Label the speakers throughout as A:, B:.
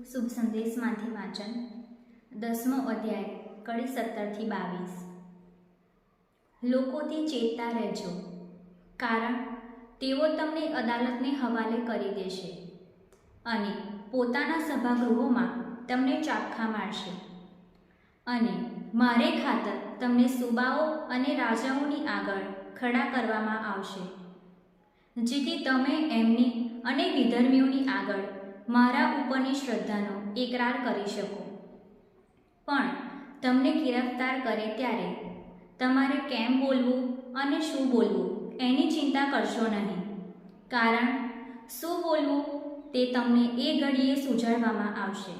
A: એકવીસમાંથી વાંચન. દસમો અધ્યાય, કડી સત્તરથી બાવીસ. લોકોથી ચેતતા રહેજો. કારણ, તેઓ તમને અદાલતને હવાલે કરી દેશે અને પોતાના સભાગૃહોમાં તમને ચાખા મારશે. અને મારે ખાતર તમને સુબાઓ અને રાજાઓની આગળ ખડા કરવામાં આવશે. જેથી તમે એમની અને વિધર્મીઓની આગળ મારા ઉપરની શ્રદ્ધાનો એકરાર કરી શકો. પણ તમને ગિરફ્તાર કરે ત્યારે તમારે કેમ બોલવું અને શું બોલવું એની ચિંતા કરશો નહીં. કારણ શું બોલવું તે તમને એ ઘડીએ સુજાડવામાં આવશે.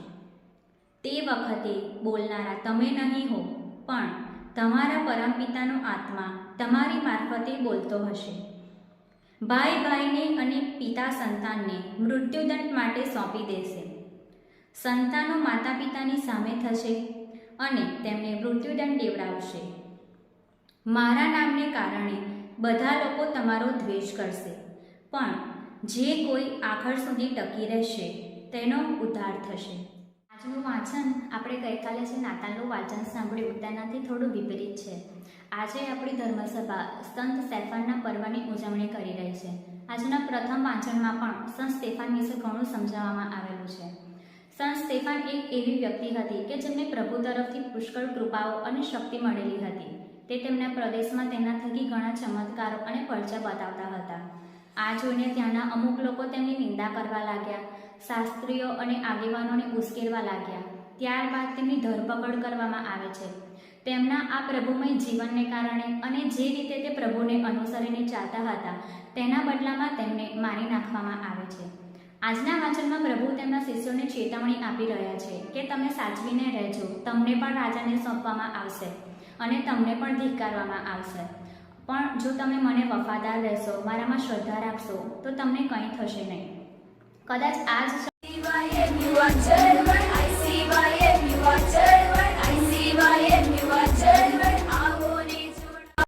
A: તે વખતે બોલનારા તમે નહીં હો, પણ તમારા પરમપિતાનો આત્મા તમારી મારફતે બોલતો હશે. ભાઈ ભાઈને અને પિતા સંતાનને મૃત્યુદંડ માટે સોંપી દેશે. સંતાનો માતા પિતાની સામે થશે અને તેમને મૃત્યુદંડ દેવડાવશે. મારા નામને કારણે બધા લોકો તમારો દ્વેષ કરશે, પણ જે કોઈ આખર સુધી ટકી રહેશે, તેનો ઉદ્ધાર થશે. આજનું વાંચન આપણે ગઈકાલે જે નાતાલનું વાંચન સાંભળ્યું, તેનાથી થોડું વિપરીત છે. આજે આપણી ધર્મસભા સંત સ્ટેફાનના પર્વની ઉજવણી કરી આજના પ્રથમ વાંચનમાં પણ સંત સ્ટેફાન વિશે ઘણું સમજાવવામાં આવેલું છે. સંત સ્ટેફાન એક એવી વ્યક્તિ હતી કે જેમને પ્રભુ તરફથી પુષ્કળ કૃપાઓ અને શક્તિ મળેલી હતી. તે તેમના પ્રદેશમાં તેના થકી ઘણા ચમત્કારો અને પરચા બતાવતા હતા. આ જોઈને ત્યાંના અમુક લોકો તેમની નિંદા કરવા લાગ્યા, શાસ્ત્રીઓ અને આગેવાનોને ઉશ્કેરવા લાગ્યા. ત્યારબાદ તેમની ધરપકડ કરવામાં આવે છે. તેમના આ પ્રભુમય જીવનને કારણે અને જે રીતે તે પ્રભુને અનુસરીને ચાલતા હતા, તેના બદલામાં તેમને મારી નાખવામાં આવે છે. આજના વાંચનમાં પ્રભુ તેમના શિષ્યોને ચેતવણી આપી રહ્યા છે કે તમે સાચવીને રહેજો, તમને પણ રાજાને સોંપવામાં આવશે અને તમને પણ ધિક્કારવામાં આવશે. પણ જો તમે મને વફાદાર રહેશો, મારામાં શ્રદ્ધા રાખશો, તો તમને કંઈ થશે નહીં. કદાચ આ જ